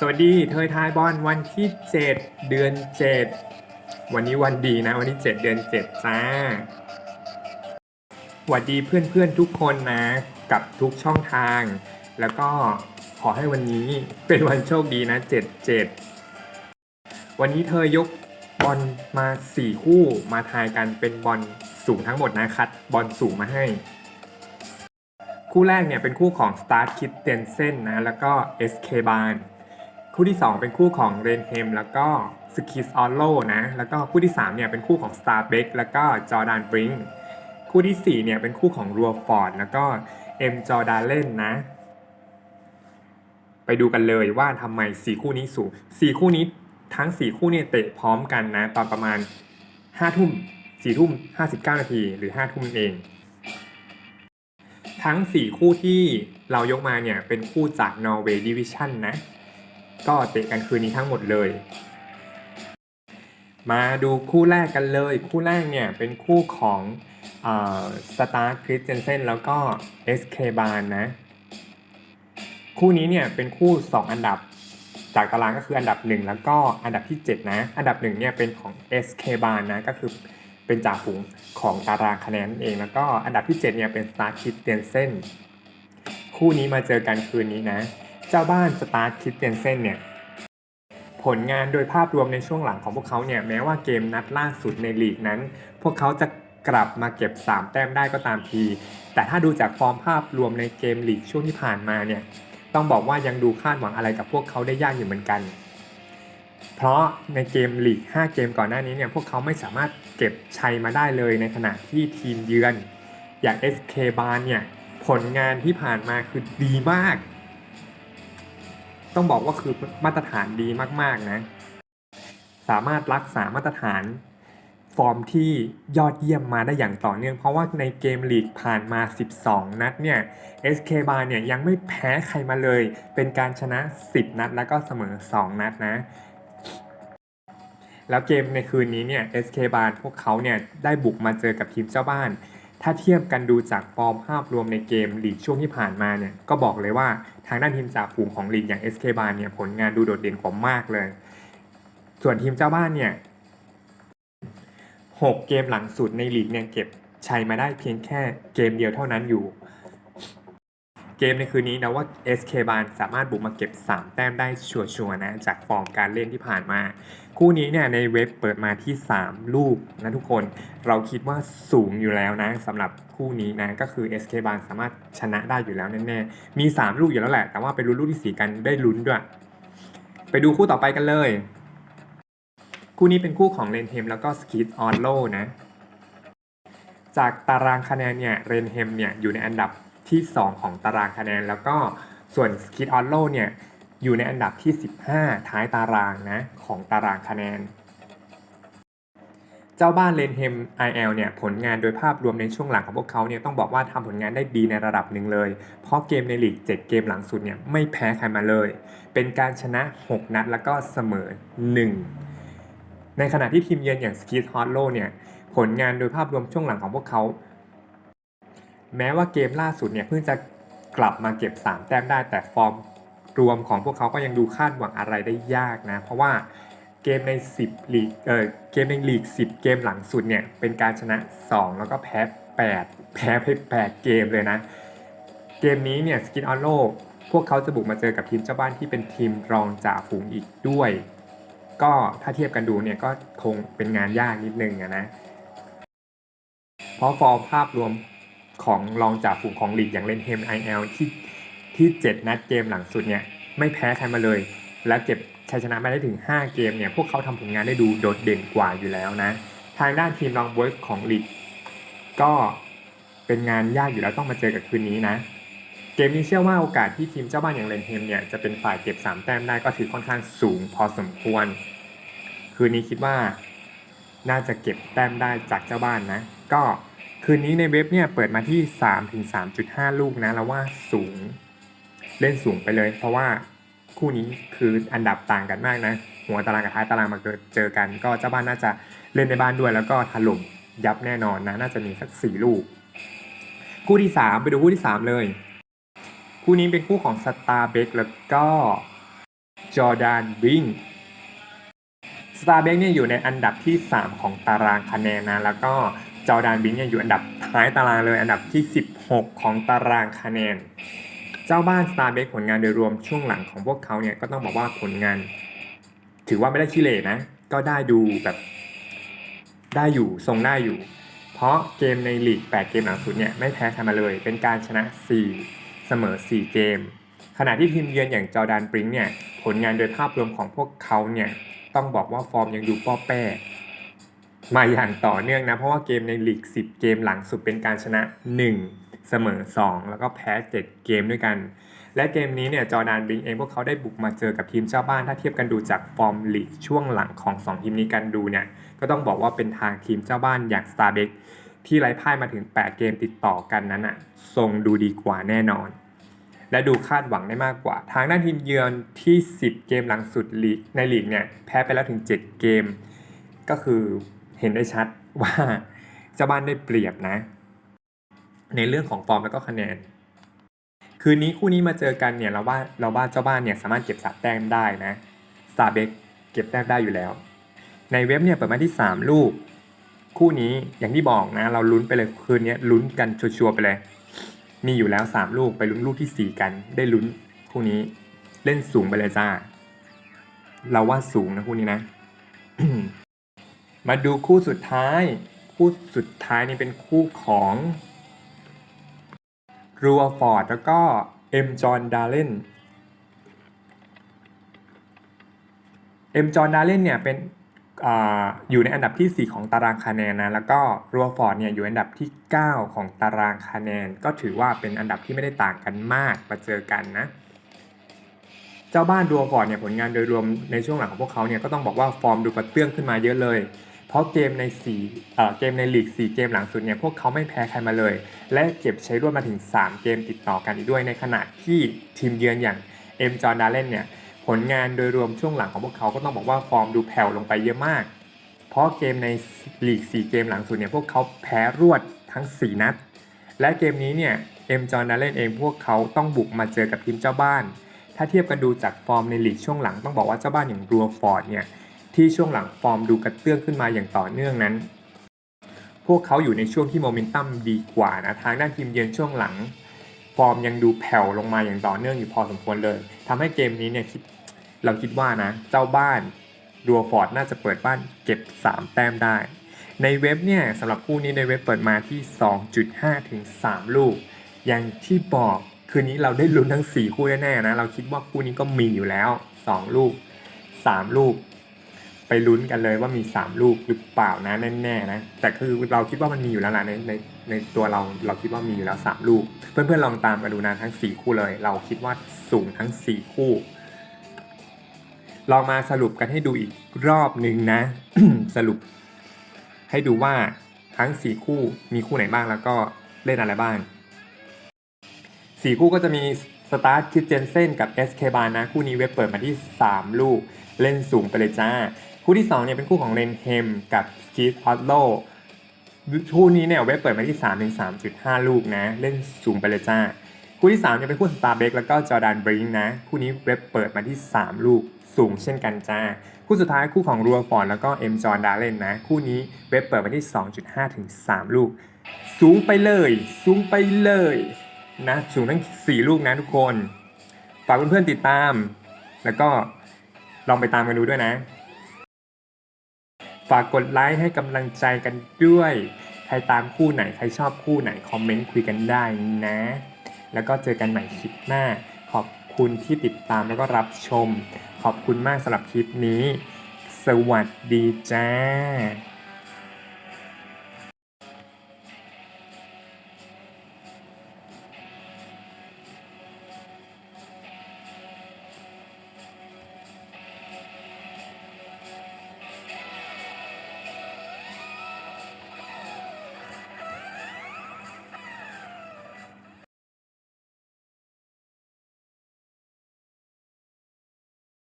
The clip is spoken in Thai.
สวัสดีเทยทายบอลวันที่ 7 เดือน 7 วันนี้วันดีนะ วันที่ 7 เดือน 7 จ้าสวัสดีเพื่อนๆทุกคนนะ กับทุกช่องทาง แล้วก็ขอให้วันนี้เป็นวันโชคดีนะ 7 7 วันนี้เธอยกบอลมา 4 คู่มาทายกันเป็นบอลสูงทั้งหมดนะคัดบอลสูงมาให้ คู่แรกเนี่ยเป็นคู่ของ Start k i d t e n s e n นะ แล้วก็ SK b a n คู่ที่ 2 เป็นคู่ของ r e n h e m แล้วก็ s k i s o l o นะแล้วก็คู่ที่3เนี่ยเป็นคู่ของ Star b e c k แล้วก็ Jordan Brink คู่ที่4เนี่ยเป็นคู่ของ r u ฟอร์ดแล้วก็ M Jordan เล่นนะไปดูกันเลยว่าทำไม4คู่นี้สูง4คู่นี้ทั้ง 4 คู่เนี่ยเตะพร้อมกันนะ ตอนประมาณ5ทุ่ม4ทุ่ม59 นาทีหรือ5ทุ่มเอง ทั้ง 4 คู่ที่เรายกมาเนี่ยเป็นคู่จาก Norway Division นะ ก็เตะกันคืนนี้ทั้งหมดเลย มาดูคู่แรกกันเลย คู่แรกเนี่ยเป็นคู่ของสตาร์คริสเจนเซนแล้วก็ SK b a n นนะ คู่นี้เนี่ยเป็นคู่ 2 อันดับ จากตารางก็คืออันดับ 1 แล้วก็อันดับที่ 7 นะ อันดับ1เนี่ยเป็นของ SK b a n นะก็คือเป็นจ่าฝูงของตารางคะแนนเอง แล้วก็อันดับที่ 7 เนี่ยเป็น Star k i d t e n s e n คู่นี้มาเจอกันคืนนี้นะ เจ้าบ้าน Star k i d t e n s e n เนี่ยผลงานโดยภาพรวมในช่วงหลังของพวกเขาเนี่ยแม้ว่าเกมนัดล่าสุดในลีกนั้น พวกเขาจะกลับมาเก็บ 3 แต้มได้ก็ตามที แต่ถ้าดูจากฟอร์มภาพรวมในเกมลีกช่วงที่ผ่านมาเนี่ยต้องบอกว่ายังดูคาดหวังอะไรกับพวกเขาได้ยากอยู่เหมือนกัน เพราะในเกมลีก 5 เกมก่อนหน้านี้เนี่ยพวกเขาไม่สามารถเก็บชัยมาได้เลยในขณะที่ทีมเยือน อย่าง SK b a r เนี่ยผลงานที่ผ่านมาคือดีมาก ต้องบอกว่าคือมาตรฐานดีมากๆนะ สามารถรักษามาตรฐานฟอร์มที่ยอดเยี่ยมมาได้อย่างต่อเนื่อง เพราะว่าในเกมลีกผ่านมา 12 นัดเนี่ย SK b a r เนี่ยยังไม่แพ้ใครมาเลย เป็นการชนะ 10 นัด แล้วก็เสมอ 2 นัดนะ แล้วเกมในคืนนี้เนี่ย SK b a r พวกเขาเนี่ยได้บุกมาเจอกับทีมเจ้าบ้าน ถ้าเทียบกันดูจากฟอร์มภาพรวมในเกมลีกช่วงที่ผ่านมาเนี่ยก็บอกเลยว่าทางด้านทีมจากฝูงของลีกอย่าง SK บาเนี่ยผลงานดูโดดเด่นกว่ามากเลย ส่วนทีมเจ้าบ้านเนี่ย6เกมหลังสุดในลีกเนี่ยเก็บชัยมาได้เพียงแค่เกมเดียวเท่านั้นอยู่ เกมในคืนนี้นะว่า SK b a n สามารถบุกมาเก็บ 3 แต้มได้ชัวร์ๆนะ จากฟอร์มการเล่นที่ผ่านมา คู่นี้เนี่ยในเว็บเปิดมาที่ 3 ลูกนะทุกคนเราคิดว่าสูงอยู่แล้วนะสำหรับคู่นี้นะก็คือ SK b a n สามารถชนะได้อยู่แล้วแน่ๆมี 3 ลูกอยู่แล้วแหละ แต่ว่าไปลุ้นลูกที่ 4 กันได้ลุ้นด้วย ไปดูคู่ต่อไปกันเลย คู่นี้เป็นคู่ของเรนเฮมแล้วก็สกีตออนโลนะจากตารางคะแนนเนี่ยเรนเฮมเนี่ยอยู่ในอันดับ ที่ 2 ของตารางคะแนน แล้วก็ส่วนสกีตออนโลเนี่ยอยู่ในอันดับที่ 15 ท้ายตารางนะของตารางคะแนน เจ้าบ้านเลนเฮม IL เนี่ยผลงานโดยภาพรวมในช่วงหลังของพวกเขาเนี่ยต้องบอกว่าทำผลงานได้ดีในระดับหนึ่งเลย เพราะเกมในลีก 7 เกมหลังสุดเนี่ยไม่แพ้ใครมาเลย เป็นการชนะ 6 นัดแล้วก็เสมอ 1 ในขณะที่ทีมเยือนอย่างสกีทอตโลเนี่ยผลงานโดยภาพรวมช่วงหลังของพวกเขา แม้ว่าเกมล่าสุดเนี่ยเพิ่งจะกลับมาเก็บ 3 แต้มได้แต่ฟอร์มรวมของพวกเขาก็ยังดูคาดหวังอะไรได้ยากนะ เพราะว่าเกมใน 10ลีกเออเกมในลีก 10 เกมหลังสุดเนี่ยเป็นการชนะ 2 แล้วก็แพ้ 8 แพ้ไป8เกมเลยนะ เกมนี้เนี่ยสกินออโลพวกเขาจะบุกมาเจอกับทีมเจ้าบ้านที่เป็นทีมรองจ่าฝูงอีกด้วย ก็ถ้าเทียบกันดูเนี่ยก็คงเป็นงานยากนิดนึงนะ เพราะฟอร์มภาพรวม ของรองจ่าฝูงของลีกอย่างเลนเฮม IL ที่ที่7นัดเกมหลังสุดเนี่ยไม่แพ้ใครมาเลย และเก็บชัยชนะมาได้ถึง 5 เกมเนี่ยพวกเขาทำผลงานได้ดูโดดเด่นกว่าอยู่แล้วนะ ทางด้านทีมรองเวิร์กของลีกก็เป็นงานยากอยู่แล้วต้องมาเจอกับคืนนี้นะ เกมนี้เชื่อว่าโอกาสที่ทีมเจ้าบ้านอย่างเลนเฮมเนี่ยจะเป็นฝ่ายเก็บ 3 แต้มได้ก็ถือค่อนข้างสูงพอสมควร คืนนี้คิดว่าน่าจะเก็บแต้มได้จากเจ้าบ้านนะ ก็ คืนนี้ในเว็บเนี่ยเปิดมาที่ 3 ถึง 3.5 ลูกนะแล้วว่าสูงเล่นสูงไปเลย เพราะว่าคู่นี้คืออันดับต่างกันมากนะ หัวตารางกับท้ายตารางมาเจอกัน ก็เจ้าบ้านน่าจะเล่นในบ้านด้วย แล้วก็ถล่มยับแน่นอนนะ น่าจะมีสักสี่ลูก คู่ที่ 3 ไปดูคู่ที่ 3 เลย คู่นี้เป็นคู่ของสตาร์เบกแล้วก็จอร์แดนบิงสตาร์เบกเนี่ยอยู่ในอันดับที่ 3 ของตารางคะแนนนะแล้วก็ จอร์แดนบิงเนี่ยอยู่อันดับท้ายตารางเลยอันดับที่ 16 ของตารางคะแนน เจ้าบ้าน Starbuck ผลงานโดยรวมช่วงหลังของพวกเขาเนี่ยก็ต้องบอกว่าผลงาน ถือว่าไม่ได้ขี้เหร่นะ ก็ได้ดูแบบได้อยู่ทรงได้อยู่ เพราะเกมในลีก 8 เกมหลังสุดเนี่ยไม่แพ้ใครมาเลย เป็นการชนะ 4 เสมอ 4 เกม ขณะที่ทีมเยือนอย่างจอร์แดนปริงเนี่ยผลงานโดยภาพรวมของพวกเขาเนี่ยต้องบอกว่าฟอร์มยังดูป้อแป้ มาอย่างต่อเนื่องนะ เพราะว่าเกมในลีก 10 เกมหลังสุดเป็นการชนะ 1 เสมอ 2 แล้วก็แพ้ 7 เกมด้วยกัน และเกมนี้เนี่ยจอร์แดนบิงเองพวกเขาได้บุกมาเจอกับทีมเจ้าบ้าน ถ้าเทียบกันดูจากฟอร์มลีกช่วงหลังของ 2 ทีมนี้กันดูเนี่ยก็ต้องบอกว่าเป็นทางทีมเจ้าบ้านอย่าง s t a r b e k ที่ไร้พ่ายมาถึง 8 เกมติดต่อกันนั้นอะทรงดูดีกว่าแน่นอน และดูคาดหวังได้มากกว่า ทางด้านทีมเยือนที่ 10 เกมหลังสุดลีกในลีกเนี่ยแพ้ไปแล้วถึง 7 เกม ก็คือ เห็นได้ชัดว่าเจ้าบ้านได้เปรียบนะ ในเรื่องของฟอร์มแล้วก็คะแนน คืนนี้คู่นี้มาเจอกันเนี่ยเราว่าเราว่าเจ้าบ้านเนี่ยสามารถเก็บสามแต้มได้นะสตาร์เบกเก็บแต้มได้อยู่แล้ว ในเว็บเนี่ยเปิดมาที่ 3 ลูก คู่นี้อย่างที่บอกนะ เราลุ้นไปเลยคืนนี้ลุ้นกันชัวร์ๆไปเลย มีอยู่แล้ว 3 ลูกไปลุ้นลูกทีสี่4 กัน ได้ลุ้นคู่นี้เล่นสูงไปเลยจ้า เราว่าสูงนะคู่นี้นะ มาดูคู่สุดท้าย คู่สุดท้ายนี่เป็นคู่ของรัวฟอร์ดแล้วก็เอ็มจอห์นดาร์เลนเอ็มจอห์นดาร์เลนเนี่ยเป็นออยู่ในอันดับที่ 4 ของตารางคะแนนนะแล้วก็รัวฟอร์ดเนี่ยอยู่อันดับที่ 9 ของตารางคะแนน ก็ถือว่าเป็นอันดับที่ไม่ได้ต่างกันมากมาเจอกันนะ เจ้าบ้านรัวฟอร์ดเนี่ยผลงานโดยรวมในช่วงหลังของพวกเขาเนี่ยก็ต้องบอกว่าฟอร์มดูกระเตื้องขึ้นมาเยอะเลย เพราะเกมใน4เอ่เกมในลีก 4 เกมหลังสุดเนี่ยพวกเขาไม่แพ้ใครมาเลย และเก็บใช้รวดมาถึง 3 เกมติดต่อกันอีกด้วยในขณะที่ทีมเยือนอย่างเอ็มจอร์ดาเลนเนี่ยผลงานโดยรวมช่วงหลังของพวกเขาก็ต้องบอกว่าฟอร์มดูแผ่วลงไปเยอะมาก เพราะเกมในลีก 4 เกมหลังสุดเนี่ยพวกเขาแพ้รวดทั้ง 4 นัด และเกมนี้เนี่ยเอ็มจอร์ดาเลนเองพวกเขาต้องบุกมาเจอกับทีมเจ้าบ้าน ถ้าเทียบกันดูจากฟอร์มในลีกช่วงหลังต้องบอกว่าเจ้าบ้านอย่างรัวฟอร์ดเนี่ย ที่ช่วงหลังฟอร์มดูกระเตื้องขึ้นมาอย่างต่อเนื่องนั้น พวกเขาอยู่ในช่วงที่โมเมนตัมดีกว่านะทางด้านทีมเยือนช่วงหลัง ฟอร์มยังดูแผ่วลงมาอย่างต่อเนื่องอยู่พอสมควรเลยทำให้เกมนี้เนี่ยคิดเราคิดว่านะ เจ้าบ้านรัวฟอร์ดน่าจะเปิดบ้านเก็บ 3 แต้มได้ ในเว็บเนี่ยสำหรับคู่นี้ในเว็บเปิดมาที่ 2.5 ถึง 3 ลูก อย่างที่บอกคืนนี้เราได้ลุ้นทั้ง 4 คู่แน่ๆนะ เราคิดว่าคู่นี้ก็มีอยู่แล้ว 2 ลูก 3 ลูก ไปลุ้นกันเลยว่ามี 3 ลูกหรือเปล่านะแน่ๆนะแต่คือเราคิดว่ามันมีอยู่แล้วล่ะในในในตัวเราเราคิดว่ามีอยู่แล้ว 3 ลูก เพื่อนๆลองตามกันดูนะทั้ง 4 คู่เลย เราคิดว่าสูงทั้ง 4 คู่ ลองมาสรุปกันให้ดูอีกรอบหนึ่งนะ สรุป ให้ดูว่าทั้ง 4 คู่มีคู่ไหนบ้างแล้วก็เล่นอะไรบ้างสี่คู่ก็จะมีสตาร์ทคิดเจนเซนกับ SK บานะคู่นี้เว็บเปิดมาที่ 3 ลูก เล่นสูงไปเลยจ้า คู่ที่2เนี่ยเป็นคู่ของเลนเฮมกับสกีทอตโลคู่นี้เนี่ยเว็บเปิดมาที่3ถึง3.5ลูกนะ เล่นสูงไปเลยจ้า คู่ที่3เนี่ยเป็นคู่สตาร์เบกแล้วก็จอร์แดนบริงนะ คู่นี้เว็บเปิดมาที่ 3 ลูกสูงเช่นกันจ้า คู่สุดท้ายคู่ของรัวฟอร์ดแล้วก็เอ็มจอร์ดาเลนนะ คู่นี้เว็บเปิดมาที่ 2.5ถึง3ลูก สูงไปเลย สูงไปเลยนะสูงทั้ง 4 ลูกนะทุกคน ฝากเพื่อนๆติดตาม แล้วก็ ลองไปตามกันดูด้วยนะ ฝากกดไลค์ให้กำลังใจกันด้วย ใครตามคู่ไหนใครชอบคู่ไหน คอมเมนต์คุยกันได้นะ แล้วก็เจอกันใหม่คลิปหน้า ขอบคุณที่ติดตามแล้วก็รับชม ขอบคุณมากสำหรับคลิปนี้ สวัสดีจ้า